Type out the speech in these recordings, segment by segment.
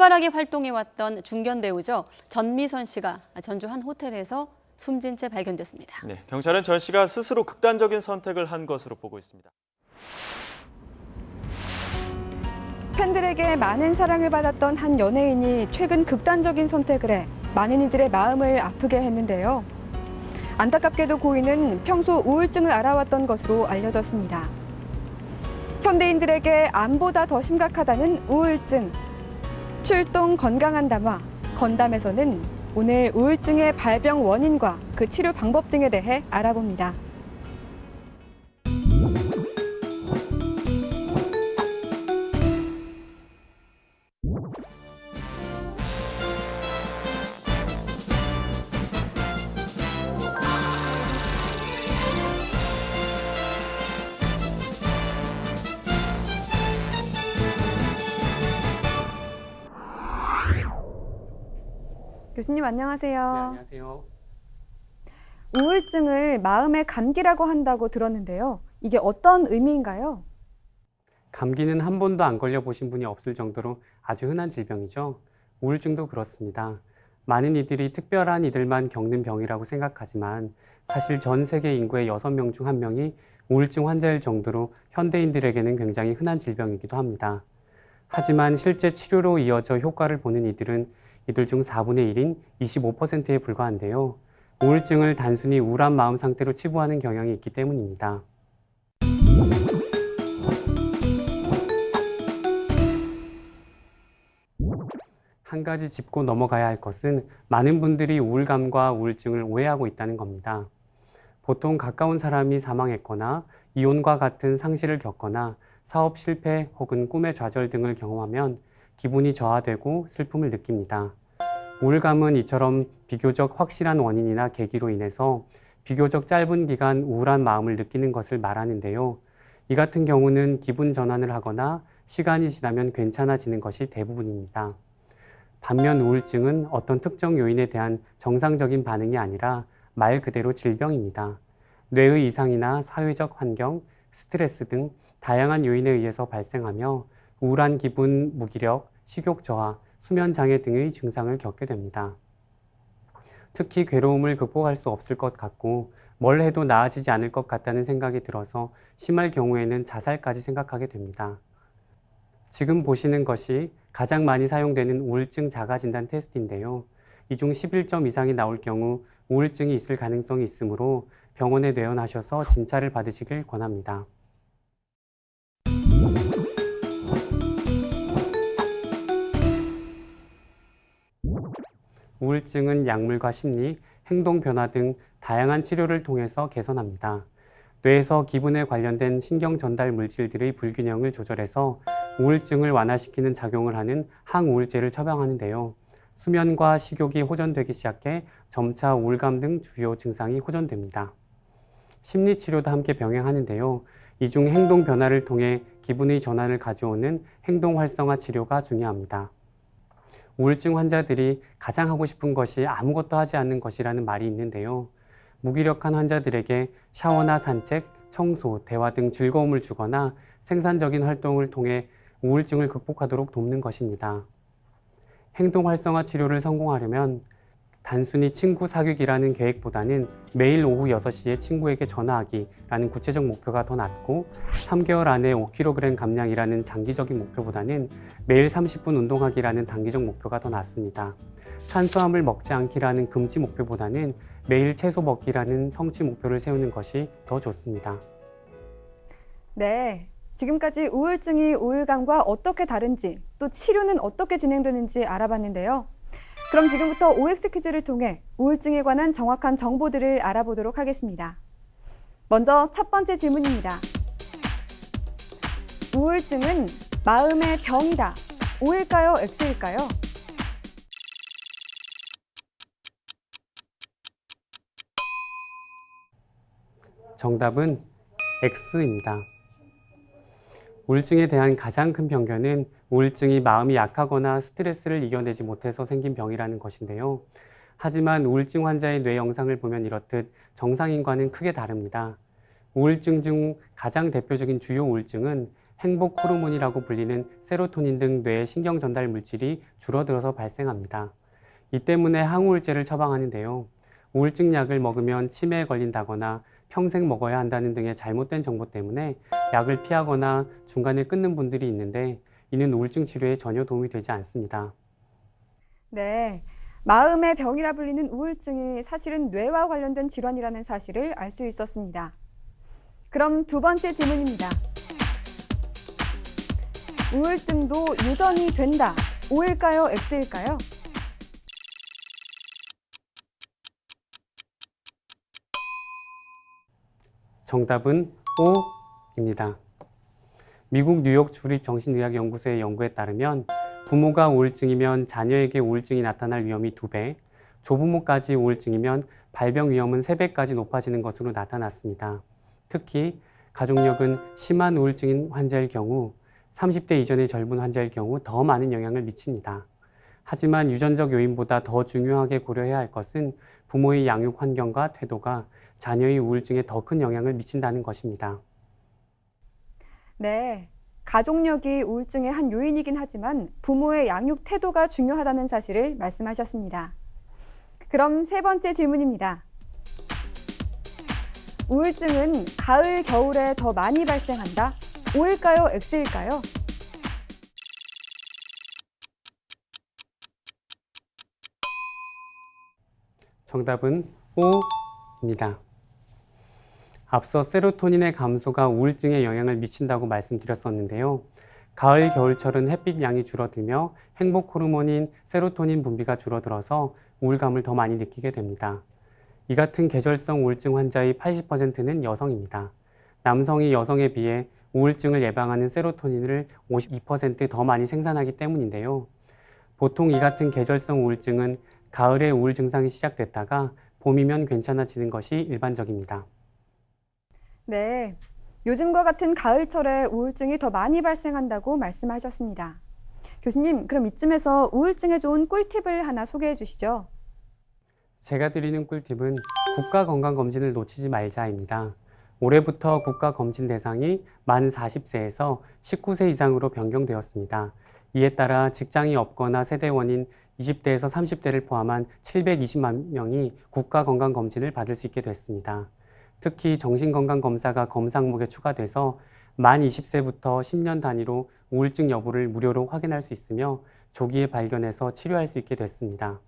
활발하게 활동해왔던 중견 배우죠. 전미선 씨가 전주 한 호텔에서 숨진 채 발견됐습니다. 네, 경찰은 전 씨가 스스로 극단적인 선택을 한 것으로 보고 있습니다. 팬들에게 많은 사랑을 받았던 한 연예인이 최근 극단적인 선택을 해 많은 이들의 마음을 아프게 했는데요. 안타깝게도 고인은 평소 우울증을 알아왔던 것으로 알려졌습니다. 현대인들에게 암보다 더 심각하다는 우울증. 출동 건강한 담화 건담에서는 오늘 우울증의 발병 원인과 그 치료 방법 등에 대해 알아봅니다. 교수님 안녕하세요. 네, 안녕하세요. 우울증을 마음의 감기라고 한다고 들었는데요. 이게 어떤 의미인가요? 감기는 한 번도 안 걸려 보신 분이 없을 정도로 아주 흔한 질병이죠. 우울증도 그렇습니다. 많은 이들이 특별한 이들만 겪는 병이라고 생각하지만 사실 전 세계 인구의 6명 중 1명이 우울증 환자일 정도로 현대인들에게는 굉장히 흔한 질병이기도 합니다. 하지만 실제 치료로 이어져 효과를 보는 이들은 이들 중 4분의 1인 25%에 불과한데요. 우울증을 단순히 우울한 마음 상태로 치부하는 경향이 있기 때문입니다. 한 가지 짚고 넘어가야 할 것은 많은 분들이 우울감과 우울증을 오해하고 있다는 겁니다. 보통 가까운 사람이 사망했거나 이혼과 같은 상실을 겪거나 사업 실패 혹은 꿈의 좌절 등을 경험하면 기분이 저하되고 슬픔을 느낍니다. 우울감은 이처럼 비교적 확실한 원인이나 계기로 인해서 비교적 짧은 기간 우울한 마음을 느끼는 것을 말하는데요. 이 같은 경우는 기분 전환을 하거나 시간이 지나면 괜찮아지는 것이 대부분입니다. 반면 우울증은 어떤 특정 요인에 대한 정상적인 반응이 아니라 말 그대로 질병입니다. 뇌의 이상이나 사회적 환경, 스트레스 등 다양한 요인에 의해서 발생하며 우울한 기분, 무기력, 식욕 저하, 수면 장애 등의 증상을 겪게 됩니다. 특히 괴로움을 극복할 수 없을 것 같고 뭘 해도 나아지지 않을 것 같다는 생각이 들어서 심할 경우에는 자살까지 생각하게 됩니다. 지금 보시는 것이 가장 많이 사용되는 우울증 자가진단 테스트인데요. 이 중 11점 이상이 나올 경우 우울증이 있을 가능성이 있으므로 병원에 내원하셔서 진찰을 받으시길 권합니다. 우울증은 약물과 심리, 행동 변화 등 다양한 치료를 통해서 개선합니다. 뇌에서 기분에 관련된 신경 전달 물질들의 불균형을 조절해서 우울증을 완화시키는 작용을 하는 항우울제를 처방하는데요. 수면과 식욕이 호전되기 시작해 점차 우울감 등 주요 증상이 호전됩니다. 심리 치료도 함께 병행하는데요. 이 중 행동 변화를 통해 기분의 전환을 가져오는 행동 활성화 치료가 중요합니다. 우울증 환자들이 가장 하고 싶은 것이 아무것도 하지 않는 것이라는 말이 있는데요. 무기력한 환자들에게 샤워나 산책, 청소, 대화 등 즐거움을 주거나 생산적인 활동을 통해 우울증을 극복하도록 돕는 것입니다. 행동 활성화 치료를 성공하려면 단순히 친구 사귀기라는 계획보다는 매일 오후 6시에 친구에게 전화하기라는 구체적 목표가 더 낫고 3개월 안에 5kg 감량이라는 장기적인 목표보다는 매일 30분 운동하기라는 단기적 목표가 더 낫습니다. 탄수화물 먹지 않기라는 금지 목표보다는 매일 채소 먹기라는 성취 목표를 세우는 것이 더 좋습니다. 네. 지금까지 우울증이 우울감과 어떻게 다른지 또 치료는 어떻게 진행되는지 알아봤는데요. 그럼 지금부터 OX 퀴즈를 통해 우울증에 관한 정확한 정보들을 알아보도록 하겠습니다. 먼저 첫 번째 질문입니다. 우울증은 마음의 병이다. O일까요? X일까요? 정답은 X입니다. 우울증에 대한 가장 큰 편견은 우울증이 마음이 약하거나 스트레스를 이겨내지 못해서 생긴 병이라는 것인데요. 하지만 우울증 환자의 뇌 영상을 보면 이렇듯 정상인과는 크게 다릅니다. 우울증 중 가장 대표적인 주요 우울증은 행복 호르몬이라고 불리는 세로토닌 등 뇌의 신경 전달 물질이 줄어들어서 발생합니다. 이 때문에 항우울제를 처방하는데요. 우울증 약을 먹으면 치매에 걸린다거나 평생 먹어야 한다는 등의 잘못된 정보 때문에 약을 피하거나 중간에 끊는 분들이 있는데 이는 우울증 치료에 전혀 도움이 되지 않습니다. 네. 마음의 병이라 불리는 우울증이 사실은 뇌와 관련된 질환이라는 사실을 알 수 있었습니다. 그럼 두 번째 질문입니다. 우울증도 유전이 된다. O일까요? X일까요? 정답은 O입니다. 미국 뉴욕 주립 정신의학연구소의 연구에 따르면 부모가 우울증이면 자녀에게 우울증이 나타날 위험이 2배, 조부모까지 우울증이면 발병 위험은 3배까지 높아지는 것으로 나타났습니다. 특히 가족력은 심한 우울증인 환자일 경우 30대 이전의 젊은 환자일 경우 더 많은 영향을 미칩니다. 하지만 유전적 요인보다 더 중요하게 고려해야 할 것은 부모의 양육 환경과 태도가 자녀의 우울증에 더 큰 영향을 미친다는 것입니다. 네. 가족력이 우울증의 한 요인이긴 하지만 부모의 양육 태도가 중요하다는 사실을 말씀하셨습니다. 그럼 세 번째 질문입니다. 우울증은 가을, 겨울에 더 많이 발생한다? O일까요? X일까요? 정답은 O입니다. 앞서 세로토닌의 감소가 우울증에 영향을 미친다고 말씀드렸었는데요. 가을, 겨울철은 햇빛 양이 줄어들며 행복 호르몬인 세로토닌 분비가 줄어들어서 우울감을 더 많이 느끼게 됩니다. 이 같은 계절성 우울증 환자의 80%는 여성입니다. 남성이 여성에 비해 우울증을 예방하는 세로토닌을 52%더 많이 생산하기 때문인데요. 보통 이 같은 계절성 우울증은 가을에 우울 증상이 시작됐다가 봄이면 괜찮아지는 것이 일반적입니다. 네. 요즘과 같은 가을철에 우울증이 더 많이 발생한다고 말씀하셨습니다. 교수님, 그럼 이쯤에서 우울증에 좋은 꿀팁을 하나 소개해 주시죠. 제가 드리는 꿀팁은 국가건강검진을 놓치지 말자입니다. 올해부터 국가검진 대상이 만 40세에서 19세 이상으로 변경되었습니다. 이에 따라 직장이 없거나 세대원인 20대에서 30대를 포함한 720만 명이 국가건강검진을 받을 수 있게 됐습니다. 특히 정신건강검사가 검사 항목에 추가돼서 만 20세부터 10년 단위로 우울증 여부를 무료로 확인할 수 있으며 조기에 발견해서 치료할 수 있게 됐습니다.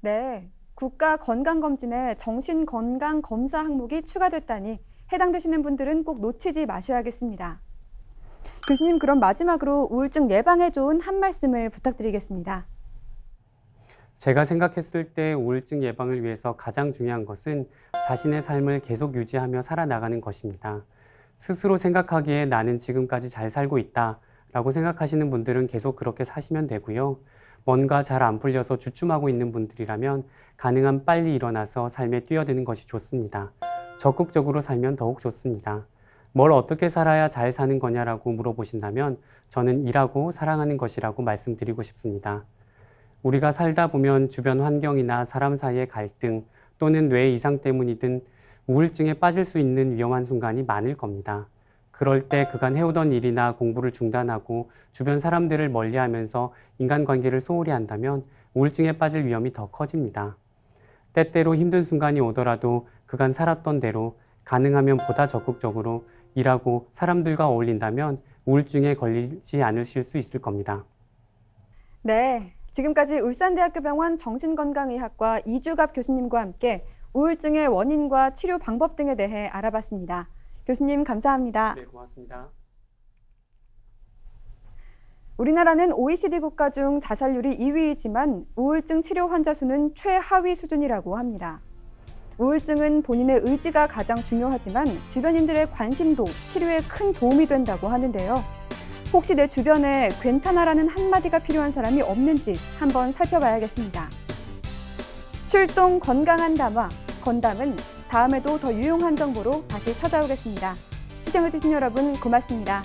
네. 국가 건강검진에 정신건강검사 항목이 추가됐다니 해당되시는 분들은 꼭 놓치지 마셔야겠습니다. 교수님, 그럼 마지막으로 우울증 예방에 좋은 한 말씀을 부탁드리겠습니다. 제가 생각했을 때 우울증 예방을 위해서 가장 중요한 것은 자신의 삶을 계속 유지하며 살아나가는 것입니다. 스스로 생각하기에 나는 지금까지 잘 살고 있다 라고 생각하시는 분들은 계속 그렇게 사시면 되고요. 뭔가 잘 안 풀려서 주춤하고 있는 분들이라면 가능한 빨리 일어나서 삶에 뛰어드는 것이 좋습니다. 적극적으로 살면 더욱 좋습니다. 뭘 어떻게 살아야 잘 사는 거냐라고 물어보신다면 저는 일하고 사랑하는 것이라고 말씀드리고 싶습니다. 우리가 살다 보면 주변 환경이나 사람 사이의 갈등 또는 뇌 이상 때문이든 우울증에 빠질 수 있는 위험한 순간이 많을 겁니다. 그럴 때 그간 해오던 일이나 공부를 중단하고 주변 사람들을 멀리 하면서 인간관계를 소홀히 한다면 우울증에 빠질 위험이 더 커집니다. 때때로 힘든 순간이 오더라도 그간 살았던 대로 가능하면 보다 적극적으로 일하고 사람들과 어울린다면 우울증에 걸리지 않으실 수 있을 겁니다. 네. 지금까지 울산대학교 병원 정신건강의학과 이주갑 교수님과 함께 우울증의 원인과 치료 방법 등에 대해 알아봤습니다. 교수님 감사합니다. 네, 고맙습니다. 우리나라는 OECD 국가 중 자살률이 2위이지만 우울증 치료 환자 수는 최하위 수준이라고 합니다. 우울증은 본인의 의지가 가장 중요하지만 주변인들의 관심도 치료에 큰 도움이 된다고 하는데요. 혹시 내 주변에 괜찮아라는 한마디가 필요한 사람이 없는지 한번 살펴봐야겠습니다. 출동 건강한 담화, 건담은 다음에도 더 유용한 정보로 다시 찾아오겠습니다. 시청해주신 여러분 고맙습니다.